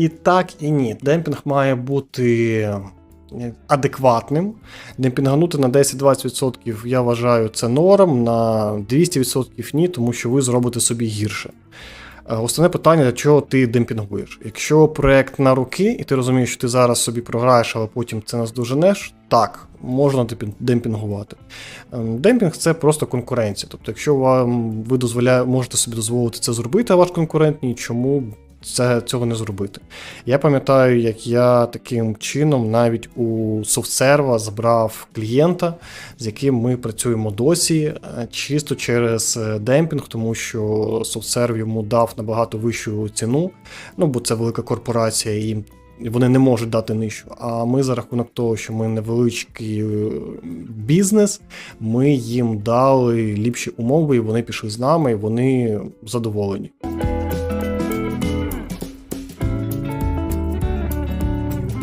І так, і ні. Демпінг має бути адекватним. Демпінганути на 10-20% я вважаю це норм, на 200% ні, тому що ви зробите собі гірше. Е, Основне питання, для чого ти демпінгуєш. Якщо проект на руки, і ти розумієш, що ти зараз собі програєш, але потім це наздоженеш, так, можна демпін- демпінгувати. Ем, Демпінг це просто конкуренція. Тобто, якщо вам ви дозволяє, можете собі дозволити це зробити, а ваш конкурент ні, чому це, цього не зробити? Я пам'ятаю, як я таким чином навіть у софтсерва забрав клієнта, з яким ми працюємо досі, е, чисто через е, демпінг, тому що софтсерв йому дав набагато вищу ціну. Ну бо це велика корпорація, і вони не можуть дати нижчу. А ми за рахунок того, що ми невеличкий е, бізнес, ми їм дали ліпші умови, і вони пішли з нами, і вони задоволені.